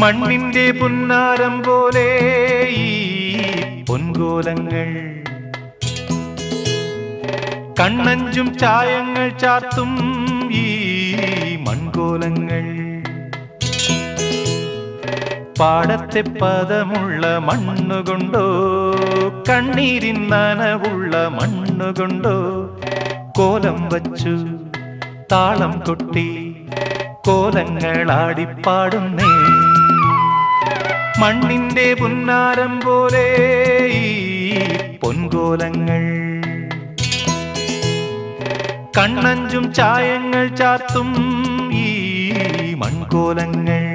മണ്ണിന്റെ പുന്നാരം പോലെ ഈ പൊൻകോലങ്ങൾ. കണ്ണഞ്ചും ചായങ്ങൾ ചാർത്തും ഈ മൺകോലങ്ങൾ. പാടത്തെ പദമുള്ള മണ്ണുകൊണ്ടോ കണ്ണീരിൻ നനവുള്ള മണ്ണുകൊണ്ടോ കോലം വച്ചു താളം കൊട്ടി കോലങ്ങളാടിപ്പാടുന്നേ മണ്ണിന്റെ പുന്നാരം പോലെ ഈ പൊൻകോലങ്ങൾ. കണ്ണഞ്ചും ചായങ്ങൾ ചാർത്തും ഈ മൺകോലങ്ങൾ.